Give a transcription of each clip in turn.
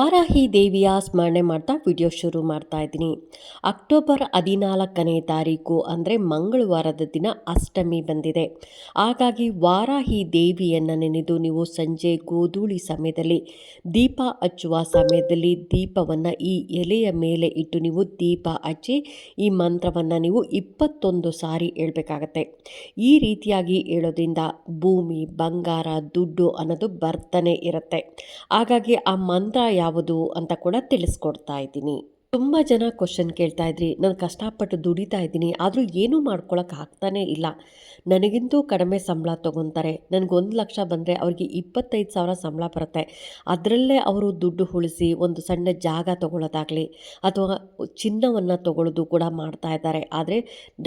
Varahi ದೇವಿಯ ಸ್ಮರಣೆ ಮಾಡ್ತಾ ವಿಡಿಯೋ ಶುರು ಮಾಡ್ತಾ ಇದ್ದೀನಿ. ಅಕ್ಟೋಬರ್ ಹದಿನಾಲ್ಕನೇ ತಾರೀಕು ಅಂದರೆ ಮಂಗಳವಾರದ ದಿನ ಅಷ್ಟಮಿ ಬಂದಿದೆ. ಹಾಗಾಗಿ ವಾರಾಹಿ ದೇವಿಯನ್ನು ನೆನೆದು ನೀವು ಸಂಜೆ ಗೋಧೂಳಿ ಸಮಯದಲ್ಲಿ, ದೀಪ ಹಚ್ಚುವ ಸಮಯದಲ್ಲಿ ದೀಪವನ್ನು ಈ ಎಲೆಯ ಮೇಲೆ ಇಟ್ಟು ನೀವು ದೀಪ ಹಚ್ಚಿ, ಈ ಮಂತ್ರವನ್ನು ನೀವು ಇಪ್ಪತ್ತೊಂದು ಸಾರಿ ಹೇಳಬೇಕಾಗತ್ತೆ. ಈ ರೀತಿಯಾಗಿ ಹೇಳೋದ್ರಿಂದ ಭೂಮಿ, ಬಂಗಾರ, ದುಡ್ಡು ಅನ್ನೋದು ಬರ್ತಾನೆ ಇರುತ್ತೆ. ಹಾಗಾಗಿ ಆ ಮಂತ್ರ ಯಾವುದು ಅಂತ ಕೂಡ ತಿಳಿಸ್ಕೊಡ್ತಾ ಇದ್ದೀನಿ. ತುಂಬ ಜನ ಕ್ವಶನ್ ಕೇಳ್ತಾ ಇದ್ರಿ. ನಾನು ಕಷ್ಟಪಟ್ಟು ದುಡಿತಾ ಇದ್ದೀನಿ. ಆದರೂ ಏನೂ ಮಾಡ್ಕೊಳಕ್ಕೆ ಆಗ್ತಾನೇ ಇಲ್ಲ. ನನಗಿಂತೂ ಕಡಿಮೆ ಸಂಬಳ ತೊಗೊತಾರೆ. ನನಗೊಂದು ಲಕ್ಷ ಬಂದರೆ ಅವ್ರಿಗೆ ಇಪ್ಪತ್ತೈದು ಸಾವಿರ ಸಂಬಳ ಬರುತ್ತೆ. ಅದರಲ್ಲೇ ಅವರು ದುಡ್ಡು ಉಳಿಸಿ ಒಂದು ಸಣ್ಣ ಜಾಗ ತೊಗೊಳ್ಳೋದಾಗಲಿ ಅಥವಾ ಚಿನ್ನವನ್ನು ತೊಗೊಳ್ಳೋದು ಕೂಡ ಮಾಡ್ತಾ ಇದ್ದಾರೆ. ಆದರೆ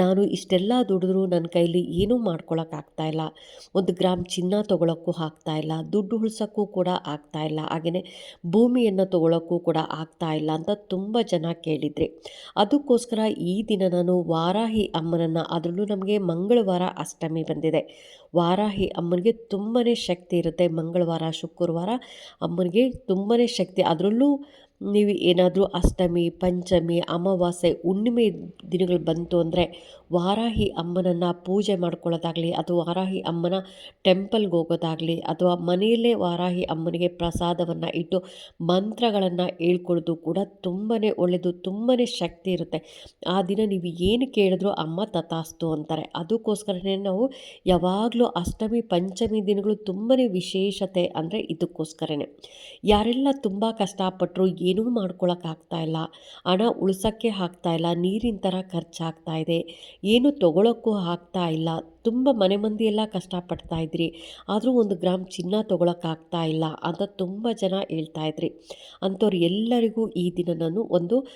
ನಾನು ಇಷ್ಟೆಲ್ಲ ದುಡಿದ್ರು ನನ್ನ ಕೈಲಿ ಏನೂ ಮಾಡ್ಕೊಳಕ್ಕಾಗ್ತಾ ಇಲ್ಲ. ಒಂದು ಗ್ರಾಮ್ ಚಿನ್ನ ತೊಗೊಳಕ್ಕೂ ಆಗ್ತಾ ಇಲ್ಲ. ದುಡ್ಡು ಉಳಿಸೋಕ್ಕೂ ಕೂಡ ಆಗ್ತಾ ಇಲ್ಲ. ಹಾಗೆಯೇ ಭೂಮಿಯನ್ನು ತೊಗೊಳಕ್ಕೂ ಕೂಡ ಆಗ್ತಾ ಇಲ್ಲ ಅಂತ ತುಂಬ ಕೇಳಿದ್ರಿ. ಅದಕ್ಕೋಸ್ಕರ ಈ ದಿನ ನಾನು ವಾರಾಹಿ ಅಮ್ಮನನ್ನು, ಅದರಲ್ಲೂ ನಮಗೆ ಮಂಗಳವಾರ ಅಷ್ಟಮಿ ಬಂದಿದೆ. ವಾರಾಹಿ ಅಮ್ಮನಿಗೆ ತುಂಬಾ ಶಕ್ತಿ ಇರುತ್ತೆ. ಮಂಗಳವಾರ, ಶುಕ್ರವಾರ ಅಮ್ಮನಿಗೆ ತುಂಬಾ ಶಕ್ತಿ. ಅದರಲ್ಲೂ ನೀವು ಏನಾದರೂ ಅಷ್ಟಮಿ, ಪಂಚಮಿ, ಅಮಾವಾಸ್ಯೆ, ಹುಣ್ಣಿಮೆ ದಿನಗಳು ಬಂತು ಅಂದರೆ ವಾರಾಹಿ ಅಮ್ಮನನ್ನು ಪೂಜೆ ಮಾಡ್ಕೊಳ್ಳೋದಾಗಲಿ ಅಥವಾ ವಾರಾಹಿ ಅಮ್ಮನ ಟೆಂಪಲ್ಗೆ ಹೋಗೋದಾಗಲಿ ಅಥವಾ ಮನೆಯಲ್ಲೇ ವಾರಾಹಿ ಅಮ್ಮನಿಗೆ ಪ್ರಸಾದವನ್ನು ಇಟ್ಟು ಮಂತ್ರಗಳನ್ನು ಹೇಳ್ಕೊಳ್ಳೋದು ಕೂಡ ತುಂಬಾ ಒಳ್ಳೆಯದು ತುಂಬಾ ಶಕ್ತಿ ಇರುತ್ತೆ. ಆ ದಿನ ನೀವು ಏನು ಕೇಳಿದ್ರೂ ಅಮ್ಮ ತಥಾಸ್ತು ಅಂತಾರೆ. ಅದಕ್ಕೋಸ್ಕರನೇ ನಾವು ಯಾವಾಗಲೂ ಅಷ್ಟಮಿ, ಪಂಚಮಿ ದಿನಗಳು ತುಂಬಾ ವಿಶೇಷತೆ ಅಂದರೆ ಇದಕ್ಕೋಸ್ಕರನೇ. ಯಾರೆಲ್ಲ ತುಂಬ ಕಷ್ಟಪಟ್ಟರು ಏನೂ ಮಾಡ್ಕೊಳಕ್ಕಾಗ್ತಾ ಇಲ್ಲ. ಹಣ ಉಳಿಸೋಕ್ಕೆ ಆಗ್ತಾ ಇಲ್ಲ. ನೀರಿನ ಥರ ಖರ್ಚಾಗ್ತಾ ಇದೆ. ಏನು ತೊಗೊಳಕ್ಕೂ ಆಗ್ತಾ ಇಲ್ಲ. ತುಂಬ ಮನೆ ಮಂದಿಯೆಲ್ಲ ಕಷ್ಟಪಡ್ತಾ ಇದ್ರಿ. ಆದರೂ ಒಂದು ಗ್ರಾಮ್ ಚಿನ್ನ ತೊಗೊಳಕ್ಕಾಗ್ತಾ ಇಲ್ಲ ಅಂತ ತುಂಬ ಜನ ಹೇಳ್ತಾ ಇದ್ರಿ. ಅಂಥವ್ರು ಎಲ್ಲರಿಗೂ ಈ ದಿನ ನಾನು ಒಂದು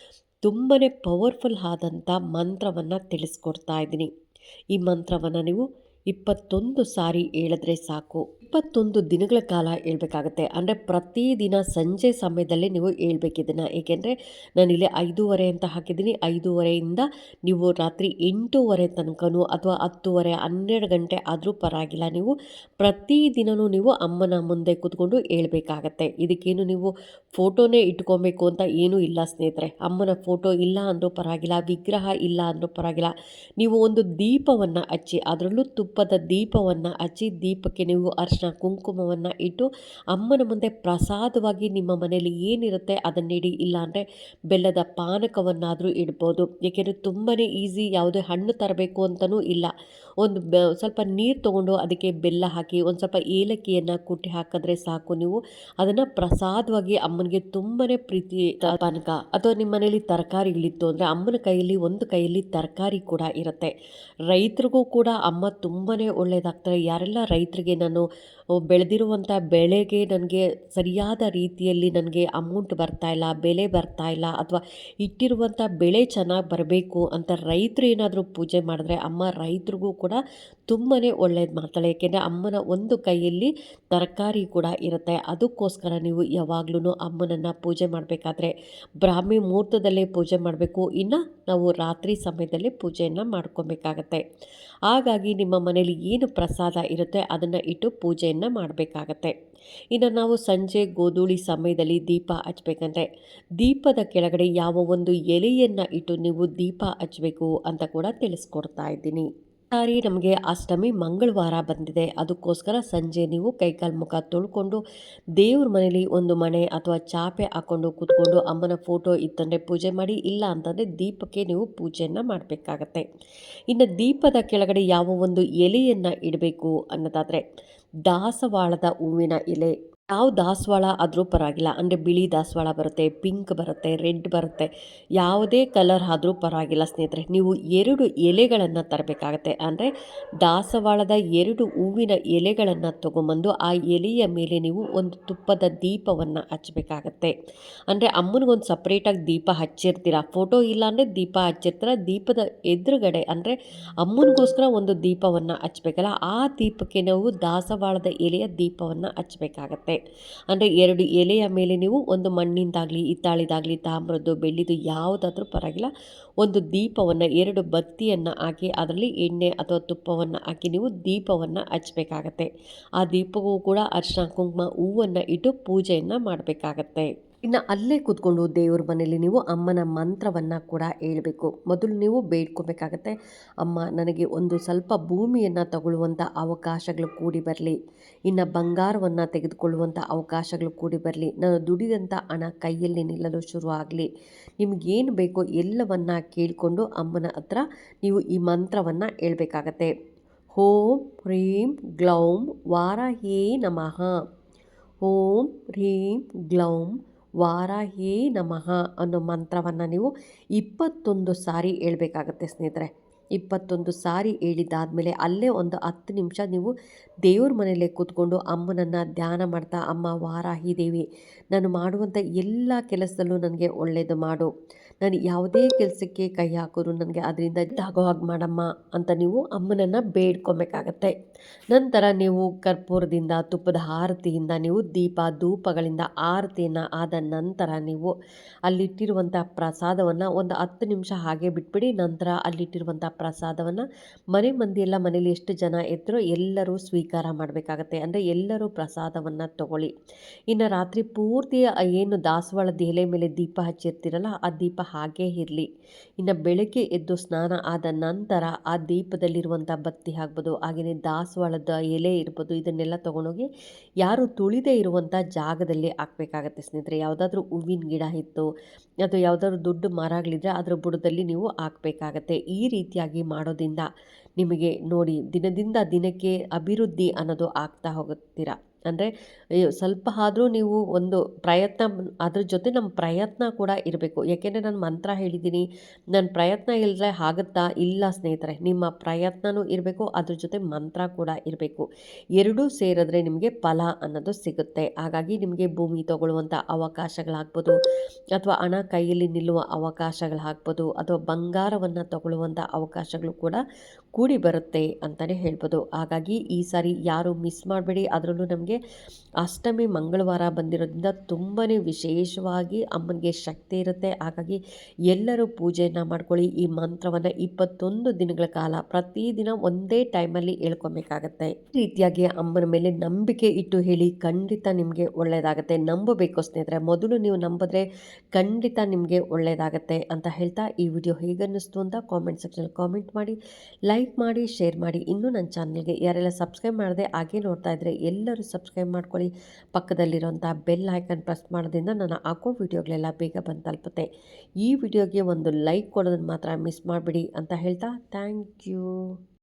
ತುಂಬಾ ಪವರ್ಫುಲ್ ಆದಂಥ ಮಂತ್ರವನ್ನು ತಿಳಿಸ್ಕೊಡ್ತಾ ಇದ್ದೀನಿ. ಈ ಮಂತ್ರವನ್ನು ನೀವು ಇಪ್ಪತ್ತೊಂದು ಸಾರಿ ಹೇಳಿದ್ರೆ ಸಾಕು. ಇಪ್ಪತ್ತೊಂದು ದಿನಗಳ ಕಾಲ ಹೇಳಬೇಕಾಗತ್ತೆ. ಅಂದರೆ ಪ್ರತಿದಿನ ಸಂಜೆ ಸಮಯದಲ್ಲಿ ನೀವು ಹೇಳ್ಬೇಕಿದನ್ನು. ಏಕೆಂದರೆ ನಾನಿಲ್ಲಿ ಐದೂವರೆ ಅಂತ ಹಾಕಿದ್ದೀನಿ. ಐದೂವರೆಯಿಂದ ನೀವು ರಾತ್ರಿ ಎಂಟೂವರೆ ತನಕನೂ ಅಥವಾ ಹತ್ತುವರೆ, ಹನ್ನೆರಡು ಗಂಟೆ ಆದರೂ ಪರವಾಗಿಲ್ಲ. ನೀವು ಪ್ರತಿದಿನವೂ ನೀವು ಅಮ್ಮನ ಮುಂದೆ ಕೂತ್ಕೊಂಡು ಹೇಳ್ಬೇಕಾಗತ್ತೆ. ಇದಕ್ಕೇನು ನೀವು ಫೋಟೋನೇ ಇಟ್ಕೊಬೇಕು ಅಂತ ಏನೂ ಇಲ್ಲ ಸ್ನೇಹಿತರೆ. ಅಮ್ಮನ ಫೋಟೋ ಇಲ್ಲ ಅಂದರೂ ಪರವಾಗಿಲ್ಲ, ವಿಗ್ರಹ ಇಲ್ಲ ಅಂದರೂ ಪರವಾಗಿಲ್ಲ. ನೀವು ಒಂದು ದೀಪವನ್ನು ಹಚ್ಚಿ, ಅದರಲ್ಲೂ ತುಪ್ಪದ ದೀಪವನ್ನು ಹಚ್ಚಿ ದೀಪಕ್ಕೆ ನೀವು ಅರ್ಶಿನ ಕುಂಕುಮವನ್ನು ಇಟ್ಟು ಅಮ್ಮನ ಮುಂದೆ ಪ್ರಸಾದವಾಗಿ ನಿಮ್ಮ ಮನೆಯಲ್ಲಿ ಏನಿರುತ್ತೆ ಅದನ್ನಿಡಿ ಇಲ್ಲ ಅಂದರೆ ಬೆಲ್ಲದ ಪಾನಕವನ್ನಾದರೂ ಇಡ್ಬೋದು. ಏಕೆಂದರೆ ತುಂಬಾ ಈಸಿ, ಯಾವುದೇ ಹಣ್ಣು ತರಬೇಕು ಅಂತಲೂ ಇಲ್ಲ. ಒಂದು ಸ್ವಲ್ಪ ನೀರು ತೊಗೊಂಡು ಅದಕ್ಕೆ ಬೆಲ್ಲ ಹಾಕಿ, ಒಂದು ಸ್ವಲ್ಪ ಏಲಕ್ಕಿಯನ್ನು ಕುಟ್ಟಿ ಹಾಕಿದ್ರೆ ಸಾಕು ನೀವು. ಅದನ್ನು ಪ್ರಸಾದವಾಗಿ ಅಮ್ಮನಿಗೆ ತುಂಬಾ ಪ್ರೀತಿ ಪಾನಕ. ಅಥವಾ ನಿಮ್ಮ ಮನೆಯಲ್ಲಿ ತರಕಾರಿಗಳಿತ್ತು ಅಂದರೆ ಅಮ್ಮನ ಕೈಯಲ್ಲಿ, ಒಂದು ಕೈಯಲ್ಲಿ ತರಕಾರಿ ಕೂಡ ಇರುತ್ತೆ. ರೈತರಿಗೂ ಕೂಡ ಅಮ್ಮ ತುಂಬಾ ಒಳ್ಳೆಯದಾಗ್ತಾರೆ ಯಾರೆಲ್ಲ ರೈತರಿಗೆ ನಾನು ಬೆಳೆದಿರುವಂಥ ಬೆಳೆಗೆ ನನಗೆ ಸರಿಯಾದ ರೀತಿಯಲ್ಲಿ ನನಗೆ ಅಮೌಂಟ್ ಬರ್ತಾ ಇಲ್ಲ, ಬೆಲೆ ಬರ್ತಾ ಇಲ್ಲ ಅಥವಾ ಇಟ್ಟಿರುವಂಥ ಬೆಳೆ ಚೆನ್ನಾಗಿ ಬರಬೇಕು ಅಂತ ರೈತರು ಏನಾದರೂ ಪೂಜೆ ಮಾಡಿದ್ರೆ ಅಮ್ಮ ರೈತರಿಗೂ ಕೂಡ ತುಂಬಾ ಒಳ್ಳೇದು ಮಾಡ್ತಾಳೆ. ಏಕೆಂದರೆ ಅಮ್ಮನ ಒಂದು ಕೈಯಲ್ಲಿ ತರಕಾರಿ ಕೂಡ ಇರುತ್ತೆ. ಅದಕ್ಕೋಸ್ಕರ ನೀವು ಯಾವಾಗಲೂ ಅಮ್ಮನನ್ನು ಪೂಜೆ ಮಾಡಬೇಕಾದ್ರೆ ಬ್ರಾಹ್ಮಿ ಮುಹೂರ್ತದಲ್ಲೇ ಪೂಜೆ ಮಾಡಬೇಕು. ಇನ್ನು ನಾವು ರಾತ್ರಿ ಸಮಯದಲ್ಲಿ ಪೂಜೆಯನ್ನು ಮಾಡ್ಕೊಬೇಕಾಗತ್ತೆ. ಹಾಗಾಗಿ ನಿಮ್ಮ ಮನೇಲಿ ಏನು ಪ್ರಸಾದ ಇರುತ್ತೆ ಅದನ್ನು ಇಟ್ಟು ಪೂಜೆಯನ್ನು ಮಾಡಬೇಕಾಗತ್ತೆ. ಇನ್ನು ನಾವು ಸಂಜೆ ಗೋಧೂಳಿ ಸಮಯದಲ್ಲಿ ದೀಪ ಹಚ್ಚಬೇಕಂದ್ರೆ ದೀಪದ ಕೆಳಗಡೆ ಯಾವ ಒಂದು ಎಲೆಯನ್ನು ಇಟ್ಟು ನೀವು ದೀಪ ಹಚ್ಚಬೇಕು ಅಂತ ಕೂಡ ತಿಳಿಸ್ಕೊಡ್ತಾ ಇದ್ದೀನಿ. ಸಾರಿ ನಮಗೆ ಅಷ್ಟಮಿ ಮಂಗಳವಾರ ಬಂದಿದೆ. ಅದಕ್ಕೋಸ್ಕರ ಸಂಜೆ ನೀವು ಕೈಕಾಲು ಮುಖ ತೊಳ್ಕೊಂಡು ದೇವ್ರ ಮನೇಲಿ ಒಂದು ಮನೆ ಅಥವಾ ಚಾಪೆ ಹಾಕ್ಕೊಂಡು ಕೂತ್ಕೊಂಡು ಅಮ್ಮನ ಫೋಟೋ ಇತ್ತಂದರೆ ಪೂಜೆ ಮಾಡಿ, ಇಲ್ಲ ಅಂತಂದರೆ ದೀಪಕ್ಕೆ ನೀವು ಪೂಜೆಯನ್ನು ಮಾಡಬೇಕಾಗತ್ತೆ. ಇನ್ನು ದೀಪದ ಕೆಳಗಡೆ ಯಾವ ಒಂದು ಎಲೆಯನ್ನು ಇಡಬೇಕು ಅನ್ನೋದಾದರೆ ದಾಸವಾಳದ ಹೂವಿನ ಎಲೆ. ಯಾವ ದಾಸವಾಳ ಆದರೂ ಪರವಾಗಿಲ್ಲ. ಅಂದರೆ ಬಿಳಿ ದಾಸವಾಳ ಬರುತ್ತೆ, ಪಿಂಕ್ ಬರುತ್ತೆ, ರೆಡ್ ಬರುತ್ತೆ, ಯಾವುದೇ ಕಲರ್ ಆದರೂ ಪರವಾಗಿಲ್ಲ ಸ್ನೇಹಿತರೆ. ನೀವು ಎರಡು ಎಲೆಗಳನ್ನು ತರಬೇಕಾಗತ್ತೆ. ಅಂದರೆ ದಾಸವಾಳದ ಎರಡು ಹೂವಿನ ಎಲೆಗಳನ್ನು ತೊಗೊಂಬಂದು ಆ ಎಲೆಯ ಮೇಲೆ ನೀವು ಒಂದು ತುಪ್ಪದ ದೀಪವನ್ನು ಹಚ್ಚಬೇಕಾಗತ್ತೆ. ಅಂದರೆ ಅಮ್ಮನಿಗೊಂದು ಸಪ್ರೇಟಾಗಿ ದೀಪ ಹಚ್ಚಿರ್ತೀರ? ಫೋಟೋ ಇಲ್ಲ ಅಂದರೆ ದೀಪ ಹಚ್ಚಿರ್ತೀರ? ದೀಪದ ಎದುರುಗಡೆ ಅಂದರೆ ಅಮ್ಮನಿಗೋಸ್ಕರ ಒಂದು ದೀಪವನ್ನು ಹಚ್ಚಬೇಕಲ್ಲ ಆ ದೀಪಕ್ಕೆ ನಾವು ದಾಸವಾಳದ ಎಲೆಯ ದೀಪವನ್ನು ಹಚ್ಚಬೇಕಾಗತ್ತೆ ಅಂದರೆ ಎರಡು ಎಲೆಯ ಮೇಲೆ ನೀವು ಒಂದು ಮಣ್ಣಿಂದಾಗಲಿ, ಹಿತ್ತಾಳಿದಾಗಲಿ, ತಾಮ್ರದ್ದು ಬೆಳ್ಳಿದು ಯಾವುದಾದ್ರೂ ಪರವಾಗಿಲ್ಲ. ಒಂದು ದೀಪವನ್ನು, ಎರಡು ಬತ್ತಿಯನ್ನು ಹಾಕಿ, ಅದರಲ್ಲಿ ಎಣ್ಣೆ ಅಥವಾ ತುಪ್ಪವನ್ನು ಹಾಕಿ ನೀವು ದೀಪವನ್ನು ಹಚ್ಚಬೇಕಾಗತ್ತೆ ಆ ದೀಪವೂ ಕೂಡ ಅರಿಶಿನ, ಕುಂಕುಮ, ಹೂವನ್ನು ಇಟ್ಟು ಪೂಜೆಯನ್ನು ಮಾಡಬೇಕಾಗತ್ತೆ. ಇನ್ನು ಅಲ್ಲೇ ಕೂತ್ಕೊಂಡು ದೇವ್ರ ಮನೇಲಿ ನೀವು ಅಮ್ಮನ ಮಂತ್ರವನ್ನು ಕೂಡ ಹೇಳಬೇಕು. ಮೊದಲು ನೀವು ಬೇಡ್ಕೋಬೇಕಾಗತ್ತೆ. ಅಮ್ಮ, ನನಗೆ ಒಂದು ಸ್ವಲ್ಪ ಭೂಮಿಯನ್ನು ತಗೊಳ್ಳುವಂಥ ಅವಕಾಶಗಳು ಕೂಡಿ ಬರಲಿ. ಇನ್ನು ಬಂಗಾರವನ್ನು ತೆಗೆದುಕೊಳ್ಳುವಂಥ ಅವಕಾಶಗಳು ಕೂಡಿ ಬರಲಿ. ನಾನು ದುಡಿದಂಥ ಹಣ ಕೈಯಲ್ಲಿ ನಿಲ್ಲಲು ಶುರುವಾಗಲಿ ನಿಮಗೇನು ಬೇಕೋ ಎಲ್ಲವನ್ನು ಕೇಳಿಕೊಂಡು ಅಮ್ಮನ ಹತ್ರ ನೀವು ಈ ಮಂತ್ರವನ್ನು ಹೇಳಬೇಕಾಗತ್ತೆ. ಓಂ ಹ್ರೀಂ ಗ್ಲೌಂ ವಾರಾಹೇ ನಮಃ. ಓಂ ಹ್ರೀಂ ಗ್ಲೌಂ ವಾರಾಹೇ ನಮಃ ಅನ್ನೋ ಮಂತ್ರವನ್ನು ನೀವು ಇಪ್ಪತ್ತೊಂದು ಸಾರಿ ಹೇಳ್ಬೇಕಾಗತ್ತೆ ಸ್ನೇಹಿತರೆ. ಇಪ್ಪತ್ತೊಂದು ಸಾರಿ ಹೇಳಿದ್ದಾದಮೇಲೆ ಅಲ್ಲೇ ಒಂದು ಹತ್ತು ನಿಮಿಷ ನೀವು ದೇವ್ರ ಮನೆಯಲ್ಲೇ ಕೂತ್ಕೊಂಡು ಅಮ್ಮನನ್ನು ಧ್ಯಾನ ಮಾಡ್ತಾ, ಅಮ್ಮ, ವಾರಾಹಿ ದೇವಿ, ನಾನು ಮಾಡುವಂಥ ಎಲ್ಲ ಕೆಲಸದಲ್ಲೂ ನನಗೆ ಒಳ್ಳೆಯದು ಮಾಡು. ನಾನು ಯಾವುದೇ ಕೆಲಸಕ್ಕೆ ಕೈ ಹಾಕೋರು ನನಗೆ ಅದರಿಂದ ಆಗೋ ಹಾಗೆ ಮಾಡಮ್ಮ ಅಂತ ನೀವು ಅಮ್ಮನನ್ನು ಬೇಡ್ಕೊಬೇಕಾಗತ್ತೆ. ನಂತರ ನೀವು ಕರ್ಪೂರದಿಂದ, ತುಪ್ಪದ ಆರತಿಯಿಂದ, ನೀವು ದೀಪ, ಧೂಪಗಳಿಂದ ಆರತಿಯನ್ನು ಆದ ನಂತರ ನೀವು ಅಲ್ಲಿಟ್ಟಿರುವಂಥ ಪ್ರಸಾದವನ್ನು ಒಂದು ಹತ್ತು ನಿಮಿಷ ಹಾಗೆ ಬಿಟ್ಬಿಡಿ, ನಂತರ ಅಲ್ಲಿಟ್ಟಿರುವಂಥ ಪ್ರಸಾದವನ್ನು ಮನೆ ಮಂದಿ ಎಲ್ಲ ಮನೇಲಿ ಎಷ್ಟು ಜನ ಇದ್ದರೂ ಎಲ್ಲರೂ ಸ್ವೀಕಾರ ಮಾಡಬೇಕಾಗತ್ತೆ. ಅಂದರೆ ಎಲ್ಲರೂ ಪ್ರಸಾದವನ್ನು ತಗೊಳ್ಳಿ. ಇನ್ನು ರಾತ್ರಿ ಪೂರ್ತಿ ಏನು ದಾಸವಾಳದ ಎಲೆ ಮೇಲೆ ದೀಪ ಹಚ್ಚಿರ್ತೀರಲ್ಲ, ಆ ದೀಪ ಹಾಗೇ ಇರಲಿ. ಇನ್ನು ಬೆಳಗ್ಗೆ ಎದ್ದು ಸ್ನಾನ ಆದ ನಂತರ ಆ ದೀಪದಲ್ಲಿರುವಂಥ ಬತ್ತಿ ಆಗ್ಬೋದು ಹಾಗೆಯೇ ದಾಸವಾಳದ ಎಲೆ ಇರ್ಬೋದು, ಇದನ್ನೆಲ್ಲ ತೊಗೊಂಡೋಗಿ ಯಾರು ತುಳಿದೇ ಇರುವಂಥ ಜಾಗದಲ್ಲಿ ಹಾಕಬೇಕಾಗತ್ತೆ ಸ್ನೇಹಿತರೆ. ಯಾವುದಾದ್ರೂ ಹೂವಿನ ಗಿಡ ಇತ್ತು ಅಥವಾ ಯಾವುದಾದ್ರೂ ದೊಡ್ಡ ಮರಗಳಿದ್ರೆ ಅದರ ಬುಡದಲ್ಲಿ ನೀವು ಹಾಕಬೇಕಾಗತ್ತೆ. ಈ ರೀತಿಯಾಗಿ ಮಾಡೋದ್ರಿಂದ ನಿಮಗೆ ನೋಡಿ ದಿನದಿಂದ ದಿನಕ್ಕೆ ಅಭಿವೃದ್ಧಿ ಅನ್ನೋದು ಆಗ್ತಾ ಹೋಗುತ್ತೀರ. ಅಂದರೆ ಸ್ವಲ್ಪ ಆದರೂ ನೀವು ಒಂದು ಪ್ರಯತ್ನ, ಅದ್ರ ಜೊತೆ ನಮ್ಮ ಪ್ರಯತ್ನ ಕೂಡ ಇರಬೇಕು. ಯಾಕೆಂದರೆ ನಾನು ಮಂತ್ರ ಹೇಳಿದ್ದೀನಿ. ನನ್ನ ಪ್ರಯತ್ನ ಇಲ್ಲದೆ ಆಗುತ್ತಾ? ಇಲ್ಲ ಸ್ನೇಹಿತರೆ, ನಿಮ್ಮ ಪ್ರಯತ್ನವೂ ಇರಬೇಕು, ಅದ್ರ ಜೊತೆ ಮಂತ್ರ ಕೂಡ ಇರಬೇಕು. ಎರಡೂ ಸೇರಿದ್ರೆ ನಿಮಗೆ ಫಲ ಅನ್ನೋದು ಸಿಗುತ್ತೆ. ಹಾಗಾಗಿ ನಿಮಗೆ ಭೂಮಿ ತಗೊಳ್ಳುವಂಥ ಅವಕಾಶಗಳಾಗ್ಬೋದು, ಅಥವಾ ಹಣ ಕೈಯಲ್ಲಿ ನಿಲ್ಲುವ ಅವಕಾಶಗಳಾಗ್ಬೋದು, ಅಥವಾ ಬಂಗಾರವನ್ನು ತಗೊಳ್ಳುವಂಥ ಅವಕಾಶಗಳು ಕೂಡ ಕೂಡಿ ಬರುತ್ತೆ ಅಂತಲೇ ಹೇಳ್ಬೋದು. ಹಾಗಾಗಿ ಈ ಸಾರಿ ಯಾರು ಮಿಸ್ ಮಾಡಬೇಡಿ. ಅದರಲ್ಲೂ ನಮಗೆ ಅಷ್ಟಮಿ, ಮಂಗಳವಾರ ಬಂದಿರೋದ್ರಿಂದ ತುಂಬಾ ವಿಶೇಷವಾಗಿ ಅಮ್ಮನಿಗೆ ಶಕ್ತಿ ಇರುತ್ತೆ. ಹಾಗಾಗಿ ಎಲ್ಲರೂ ಪೂಜೆಯನ್ನು ಮಾಡ್ಕೊಳ್ಳಿ. ಈ ಮಂತ್ರವನ್ನು ಇಪ್ಪತ್ತೊಂದು ದಿನಗಳ ಕಾಲ ಪ್ರತಿದಿನ ಒಂದೇ ಟೈಮಲ್ಲಿ ಹೇಳ್ಕೊಬೇಕಾಗತ್ತೆ. ಈ ರೀತಿಯಾಗಿ ಅಮ್ಮನ ಮೇಲೆ ನಂಬಿಕೆ ಇಟ್ಟು ಹೇಳಿ ಖಂಡಿತ ನಿಮಗೆ ಒಳ್ಳೆಯದಾಗತ್ತೆ ನಂಬಬೇಕು ಸ್ನೇಹಿತರೆ, ಮೊದಲು ನೀವು ನಂಬಿದ್ರೆ ಖಂಡಿತ ನಿಮಗೆ ಒಳ್ಳೆಯದಾಗತ್ತೆ ಅಂತ ಹೇಳ್ತಾ ಈ ವಿಡಿಯೋ ಹೇಗನ್ನಿಸ್ತು ಅಂತ ಕಾಮೆಂಟ್ ಸೆಕ್ಷನಲ್ಲಿ ಕಾಮೆಂಟ್ ಮಾಡಿ ಲೈಕ್ ಮಾಡಿ ಶೇರ್ ಮಾಡಿ. ಇನ್ನೂ ನನ್ನ ಚಾನಲ್ಗೆ ಯಾರೆಲ್ಲ ಸಬ್ಸ್ಕ್ರೈಬ್ ಮಾಡದೆ ಹಾಗೆ ನೋಡ್ತಾ ಇದ್ರೆ ಎಲ್ಲರೂ ಸಬ್ಸ್ಕ್ರೈಬ್ ಮಾಡ್ಕೊಳ್ಳಿ. ಪಕ್ಕದಲ್ಲಿರುವಂಥ ಬೆಲ್ ಐಕನ್ ಪ್ರೆಸ್ ಮಾಡೋದ್ರಿಂದ ನಾನು ಹಾಕೋ ವೀಡಿಯೋಗಳೆಲ್ಲ ಬೇಗ ಬಂದು ತಲುಪುತ್ತೆ. ಈ ವಿಡಿಯೋಗೆ ಒಂದು ಲೈಕ್ ಕೊಡೋದನ್ನು ಮಾತ್ರ ಮಿಸ್ ಮಾಡಿಬಿಡಿ ಅಂತ ಹೇಳ್ತಾ ಥ್ಯಾಂಕ್ ಯು